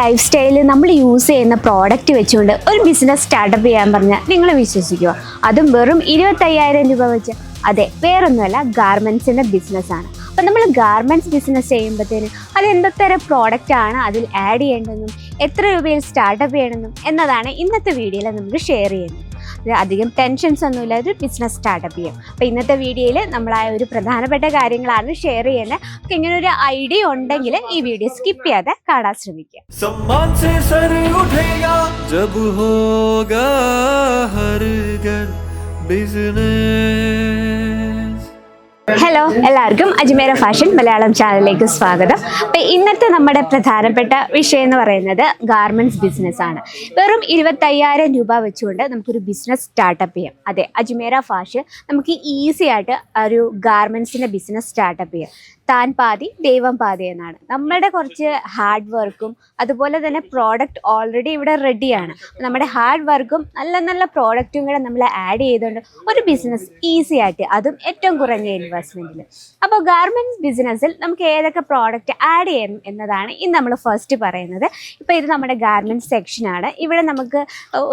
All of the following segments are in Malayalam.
ലൈഫ് സ്റ്റൈലിൽ നമ്മൾ യൂസ് ചെയ്യുന്ന പ്രോഡക്റ്റ് വെച്ചുകൊണ്ട് ഒരു ബിസിനസ് സ്റ്റാർട്ടപ്പ് ചെയ്യാൻ പറഞ്ഞാൽ നിങ്ങൾ വിശ്വസിക്കുക അതും വെറും ഇരുപത്തയ്യായിരം രൂപ വെച്ച്. അതെ വേറൊന്നുമല്ല ഗാർമെൻസിന്റെ ബിസിനസ്സാണ് അപ്പം നമ്മൾ ഗാർമെന്റ്സ് ബിസിനസ് ചെയ്യുമ്പോഴത്തേന് അത് പ്രോഡക്റ്റ് ആണ് അതിൽ ആഡ് ചെയ്യേണ്ടതെന്നും എത്ര രൂപയിൽ സ്റ്റാർട്ടപ്പ് ചെയ്യണമെന്നും എന്നതാണ് ഇന്നത്തെ വീഡിയോയിൽ നമുക്ക് ഷെയർ ചെയ്യുന്നത്. അധികം ടെൻഷൻസ് ഒന്നുമില്ല. ഒരു ബിസിനസ് സ്റ്റാർട്ടപ്പ് ചെയ്യും. അപ്പോൾ ഇന്നത്തെ വീഡിയോയിൽ നമ്മൾ ഒരു പ്രധാനപ്പെട്ട കാര്യങ്ങളാണ് ഷെയർ ചെയ്യുന്നത്. അപ്പോൾ ഇങ്ങനെ ഒരു ഐഡിയ ഉണ്ടെങ്കിൽ ഈ വീഡിയോ സ്കിപ്പ് ചെയ്യാതെ കാണാൻ ശ്രമിക്കുക. ബിസിനസ് ഹലോ എല്ലാവർക്കും അജ്മേര ഫാഷൻ മലയാളം ചാനലിലേക്ക് സ്വാഗതം. അപ്പോൾ ഇന്നത്തെ നമ്മുടെ പ്രധാനപ്പെട്ട വിഷയം എന്ന് പറയുന്നത് ഗാർമെന്റ്സ് ബിസിനസ് ആണ്. വെറും ഇരുപത്തയ്യായിരം രൂപ വെച്ചുകൊണ്ട് നമുക്കൊരു ബിസിനസ് സ്റ്റാർട്ടപ്പ് ചെയ്യാം. അതെ അജ്മേര ഫാഷൻ നമുക്ക് ഈസി ആയിട്ട് ഒരു ഗാർമെന്റ്സിന്റെ ബിസിനസ് സ്റ്റാർട്ടപ്പ് ചെയ്യാം. താൻ പാതി ദൈവം പാതി എന്നാണ്. നമ്മളുടെ കുറച്ച് ഹാർഡ് വർക്കും അതുപോലെ തന്നെ പ്രോഡക്റ്റ് ഓൾറെഡി ഇവിടെ റെഡിയാണ് നമ്മുടെ ഹാർഡ് വർക്കും നല്ല നല്ല പ്രോഡക്റ്റും കൂടെ നമ്മൾ ആഡ് ചെയ്തുകൊണ്ട് ഒരു ബിസിനസ് ഈസി ആയിട്ട് അതും ഏറ്റവും കുറഞ്ഞ ഇൻവെസ്റ്റ്മെന്റിൽ അപ്പോൾ ഗാർമെന്റ്സ് ബിസിനസ്സിൽ നമുക്ക് ഏതൊക്കെ പ്രോഡക്റ്റ് ആഡ് ചെയ്യും എന്നതാണ് ഇന്ന് നമ്മൾ ഫസ്റ്റ് പറയുന്നത്. ഇപ്പോൾ ഇത് നമ്മുടെ ഗാർമെന്റ് സെക്ഷനാണ് ഇവിടെ നമുക്ക്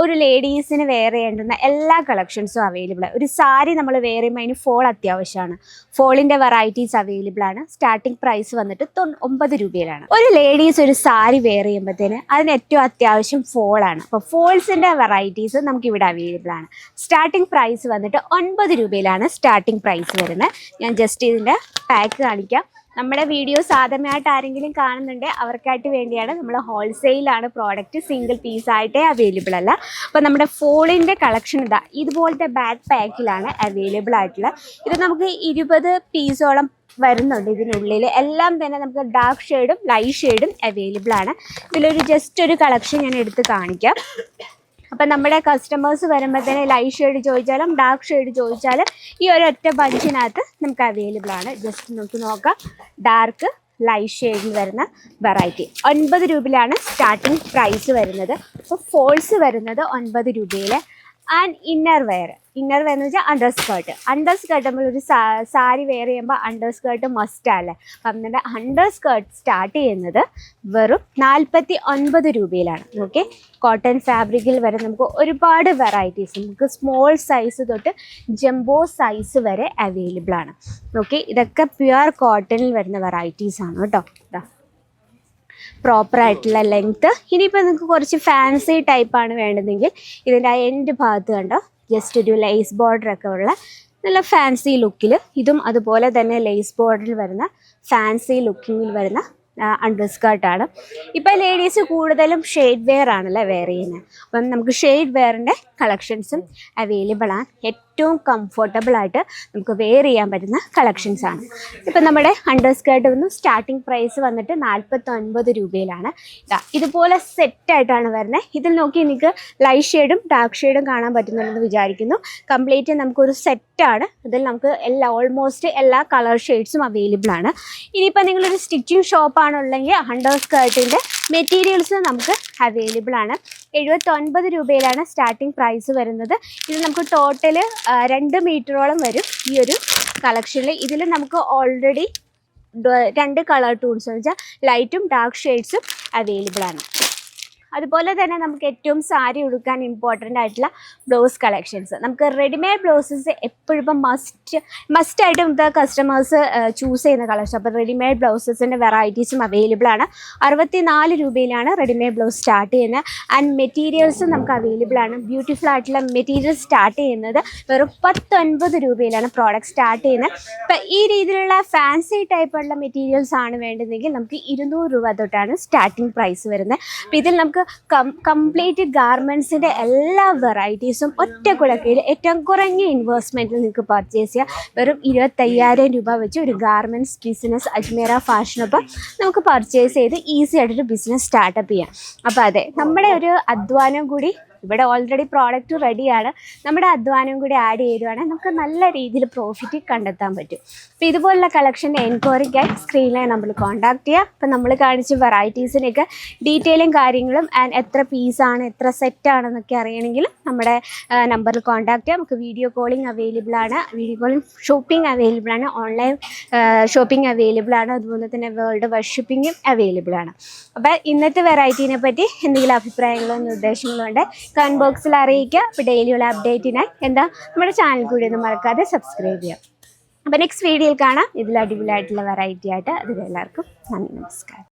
ഒരു ലേഡീസിന് വെയർ ചെയ്യേണ്ടുന്ന എല്ലാ കളക്ഷൻസും അവൈലബിൾ ഒരു സാരി നമ്മൾ വെയർ ചെയ്യുമ്പോൾ അതിന് ഫോൾ അത്യാവശ്യമാണ്. ഫോളിന്റെ വെറൈറ്റീസ് അവൈലബിൾ ആണ്. സ്റ്റാർട്ടിംഗ് പ്രൈസ് വന്നിട്ട് ഒമ്പത് രൂപയിലാണ്. ഒരു ലേഡീസ് ഒരു സാരി വെയർ ചെയ്യുമ്പോഴത്തേന് അതിന് ഏറ്റവും അത്യാവശ്യം ആണ്. അപ്പോൾ ഫോൾസിന്റെ വെറൈറ്റീസ് നമുക്ക് ഇവിടെ അവൈലബിൾ ആണ്. സ്റ്റാർട്ടിംഗ് പ്രൈസ് വന്നിട്ട് ഒൻപത് രൂപയിലാണ് സ്റ്റാർട്ടിംഗ് പ്രൈസ് വരുന്നത്. ഞാൻ ജസ്റ്റ് ഇതിന്റെ പാക്ക് കാണിക്കാം. നമ്മുടെ വീഡിയോസ് ആദ്യമായിട്ട് ആരെങ്കിലും കാണുന്നുണ്ട് അവർക്കായിട്ട് വേണ്ടിയാണ് നമ്മൾ ഹോൾസെയിലാണ് പ്രോഡക്റ്റ് സിംഗിൾ പീസായിട്ടേ അവൈലബിൾ അല്ല. അപ്പോൾ നമ്മുടെ ഫോണിന്റെ കളക്ഷൻ ഇതാ ഇതുപോലത്തെ ബാഗ് പാക്കിലാണ് അവൈലബിൾ ആയിട്ടുള്ളത്. ഇത് നമുക്ക് ഇരുപത് പീസോളം വരുന്നുണ്ട് ഇതിനുള്ളിൽ. എല്ലാം തന്നെ നമുക്ക് ഡാർക്ക് ഷെയ്ഡും ലൈറ്റ് ഷെയ്ഡും അവൈലബിൾ ആണ്. ഇതിലൊരു ജസ്റ്റ് ഒരു കളക്ഷൻ ഞാൻ എടുത്ത് കാണിക്കാം. അപ്പം നമ്മുടെ കസ്റ്റമേഴ്സ് വരുമ്പോഴത്തേന് ലൈറ്റ് ഷെയ്ഡ് ചോദിച്ചാലും ഡാർക്ക് ഷെയ്ഡ് ചോദിച്ചാലും ഈ ഒരൊറ്റ ബഞ്ചിനകത്ത് നമുക്ക് അവൈലബിൾ ആണ്. ജസ്റ്റ് നമുക്ക് നോക്കാം. ഡാർക്ക് ലൈറ്റ് ഷെയ്ഡിൽ വരുന്ന വെറൈറ്റി ഒൻപത് രൂപയിലാണ് സ്റ്റാർട്ടിംഗ് പ്രൈസ് വരുന്നത്. അപ്പോൾ ഫോൾസ് വരുന്നത് ഒൻപത് രൂപയിൽ and inner wear inner wear എന്ന് വെച്ചാൽ അണ്ടർ സ്കേർട്ട് അണ്ടർ സ്കേർട്ട് നമ്മൾ ഒരു സാരി വെയർ ചെയ്യുമ്പോൾ അണ്ടർ സ്കേർട്ട് മസ്റ്റ് അല്ലേ? അപ്പം നമ്മുടെ അണ്ടർ സ്കേർട്ട് സ്റ്റാർട്ട് ചെയ്യുന്നത് വെറും നാൽപ്പത്തി ഒൻപത് രൂപയിലാണ് ഓക്കെ കോട്ടൺ ഫാബ്രിക്കിൽ വരെ നമുക്ക് ഒരുപാട് വെറൈറ്റീസ് നമുക്ക് സ്മോൾ സൈസ് തൊട്ട് ജംബോ സൈസ് വരെ അവൈലബിൾ ആണ്. ഓക്കെ ഇതൊക്കെ പ്യുവർ കോട്ടണിൽ വരുന്ന വെറൈറ്റീസ് ആണ് കേട്ടോ. പ്രോപ്പർ ആയിട്ടുള്ള ലെങ്ത്ത് ഇനിയിപ്പോൾ നിങ്ങൾക്ക് കുറച്ച് ഫാൻസി ടൈപ്പാണ് വേണ്ടതെങ്കിൽ ഇതിന്റെ ആ എൻഡ് ഭാഗത്ത് കണ്ടോ? ജസ്റ്റ് ഒരു ലേസ് ബോർഡർ ഒക്കെ ഉള്ള നല്ല ഫാൻസി ലുക്കിൽ ഇതും അതുപോലെ തന്നെ ലേസ് ബോർഡറിൽ വരുന്ന ഫാൻസി ലുക്കിങ്ങിൽ വരുന്ന അണ്ടർ സ്കേർട്ടാണ് ഇപ്പം ലേഡീസ് കൂടുതലും ഷെയ്ഡ് വെയർ ആണല്ലേ വെയർ ചെയ്യുന്നത് അപ്പം നമുക്ക് ഷെയ്ഡ് വെയറിന്റെ കളക്ഷൻസും അവൈലബിൾ ആണ്. ഏറ്റവും കംഫർട്ടബിൾ ആയിട്ട് നമുക്ക് വെയർ ചെയ്യാൻ പറ്റുന്ന കളക്ഷൻസ് ആണ്. ഇപ്പം നമ്മുടെ അണ്ടർ സ്കേർട്ട് വന്നു സ്റ്റാർട്ടിംഗ് പ്രൈസ് വന്നിട്ട് നാൽപ്പത്തൊൻപത് രൂപയിലാണ്. ഇതുപോലെ സെറ്റായിട്ടാണ് വരുന്നത് ഇതിൽ നോക്കി നിങ്ങൾക്ക് ലൈറ്റ് ഷെയ്ഡും ഡാർക്ക് ഷെയ്ഡും കാണാൻ പറ്റുന്നുണ്ടെന്ന് വിചാരിക്കുന്നു. കംപ്ലീറ്റ് നമുക്കൊരു സെറ്റാണ് ഇതിൽ നമുക്ക് എല്ലാ ഓൾമോസ്റ്റ് എല്ലാ കളർ ഷെയ്ഡ്സും അവൈലബിൾ ആണ്. ഇനിയിപ്പോൾ നിങ്ങളൊരു സ്റ്റിച്ചിങ് ഷോപ്പാണുള്ളെങ്കിൽ അണ്ടർ സ്കേർട്ടിന്റെ മെറ്റീരിയൽസ് നമുക്ക് അവൈലബിൾ ആണ്. എഴുപത്തൊൻപത് രൂപയിലാണ് സ്റ്റാർട്ടിംഗ് പ്രൈസ് വരുന്നത്. ഇത് നമുക്ക് ടോട്ടൽ രണ്ട് മീറ്ററോളം വരും ഈ ഒരു കളക്ഷനിൽ ഇതിൽ നമുക്ക് ഓൾറെഡി രണ്ട് കളർ ടൂൺസ് എന്ന് വെച്ചാൽ ലൈറ്റും ഡാർക്ക് ഷെയ്ഡ്സും അവൈലബിൾ ആണ്. അതുപോലെ തന്നെ നമുക്ക് ഏറ്റവും സാരി ഉടുക്കാൻ ഇമ്പോർട്ടന്റ് ആയിട്ടുള്ള ബ്ലൗസ് കളക്ഷൻസ് നമുക്ക് റെഡിമെയ്ഡ് ബ്ലൗസസ് എപ്പോഴും ഇപ്പം മസ്റ്റ് മസ്റ്റായിട്ട് നമുക്ക് കസ്റ്റമേഴ്സ് ചൂസ് ചെയ്യുന്ന കളക്ഷൻ അപ്പോൾ റെഡിമെയ്ഡ് ബ്ലൗസസിന്റെ വെറൈറ്റീസും അവൈലബിൾ ആണ്. അറുപത്തി നാല് രൂപയിലാണ് റെഡിമെയ്ഡ് ബ്ലൗസ് സ്റ്റാർട്ട് ചെയ്യുന്നത്. ആൻഡ് മെറ്റീരിയൽസും നമുക്ക് അവൈലബിൾ ആണ്. ബ്യൂട്ടിഫുൾ ആയിട്ടുള്ള മെറ്റീരിയൽ സ്റ്റാർട്ട് ചെയ്യുന്നത് വെറും പത്തൊൻപത് രൂപയിലാണ് പ്രോഡക്റ്റ് സ്റ്റാർട്ട് ചെയ്യുന്നത്. ഇപ്പം ഈ രീതിയിലുള്ള ഫാൻസി ടൈപ്പുള്ള മെറ്റീരിയൽസ് ആണ് വേണ്ടതെങ്കിൽ നമുക്ക് ഇരുന്നൂറ് രൂപ തൊട്ടാണ് സ്റ്റാർട്ടിങ് പ്രൈസ് വരുന്നത്. അപ്പോൾ ഇതിൽ നമുക്ക് കം കംപ്ലീറ്റ് ഗാർമെന്റ്സിന്റെ എല്ലാ വെറൈറ്റീസും ഒറ്റ കുടക്കയിൽ ഏറ്റവും കുറഞ്ഞ ഇൻവെസ്റ്റ്മെന്റിൽ നിങ്ങൾക്ക് പർച്ചേസ് ചെയ്യാം. വെറും ഇരുപത്തയ്യായിരം രൂപ വെച്ച് ഒരു ഗാർമെന്റ്സ് ബിസിനസ് അജ്മേര ഫാഷനൊപ്പം നമുക്ക് പർച്ചേസ് ചെയ്ത് ഈസി ആയിട്ടൊരു ബിസിനസ് സ്റ്റാർട്ടപ്പ് ചെയ്യാം. അപ്പോൾ അതെ നമ്മുടെ ഒരു അധ്വാനം കൂടി ഇവിടെ ഓൾറെഡി പ്രോഡക്റ്റ് റെഡിയാണ് നമ്മുടെ അധ്വാനം കൂടി ആഡ് ചെയ്യുകയാണെങ്കിൽ നമുക്ക് നല്ല രീതിയിൽ പ്രോഫിറ്റ് കണ്ടെത്താൻ പറ്റും. അപ്പോൾ ഇതുപോലുള്ള കളക്ഷന്റെ എൻക്വയറിക്കായി സ്ക്രീനിലെ നമ്മൾ കോൺടാക്ട് ചെയ്യുക. അപ്പോൾ നമ്മൾ കാണിച്ച വെറൈറ്റീസിനൊക്കെ ഡീറ്റെയിലും കാര്യങ്ങളും ആൻഡ് എത്ര പീസാണ് എത്ര സെറ്റാണെന്നൊക്കെ അറിയണമെങ്കിൽ നമ്മുടെ നമ്പറിൽ കോൺടാക്ട് ചെയ്യാം നമുക്ക് വീഡിയോ കോളിംഗ് അവൈലബിൾ ആണ്. വീഡിയോ കോളിംഗ് ഷോപ്പിംഗ് അവൈലബിൾ ആണ്. ഓൺലൈൻ ഷോപ്പിംഗ് അവൈലബിൾ ആണ്. അതുപോലെ തന്നെ വേൾഡ് വൈഡ് ഷിപ്പിങ്ങും അവൈലബിൾ ആണ്. അപ്പോൾ ഇന്നത്തെ വെറൈറ്റീനെ പറ്റി എന്തെങ്കിലും അഭിപ്രായങ്ങളോ നിർദ്ദേശങ്ങളോ ഉണ്ട് കമന്റ് ബോക്സിൽ അറിയിക്കുക. അപ്പോൾ ഡെയിലിയുള്ള അപ്ഡേറ്റിനായി എന്താ? നമ്മുടെ ചാനൽ കൂടി ഒന്നും മറക്കാതെ സബ്സ്ക്രൈബ് ചെയ്യാം അപ്പോൾ നെക്സ്റ്റ് വീഡിയോയിൽ കാണാം. ഇതിൽ അടിപൊളിയായിട്ടുള്ള വെറൈറ്റി ആയിട്ട്. അതിലെല്ലാവർക്കും നന്ദി നമസ്കാരം.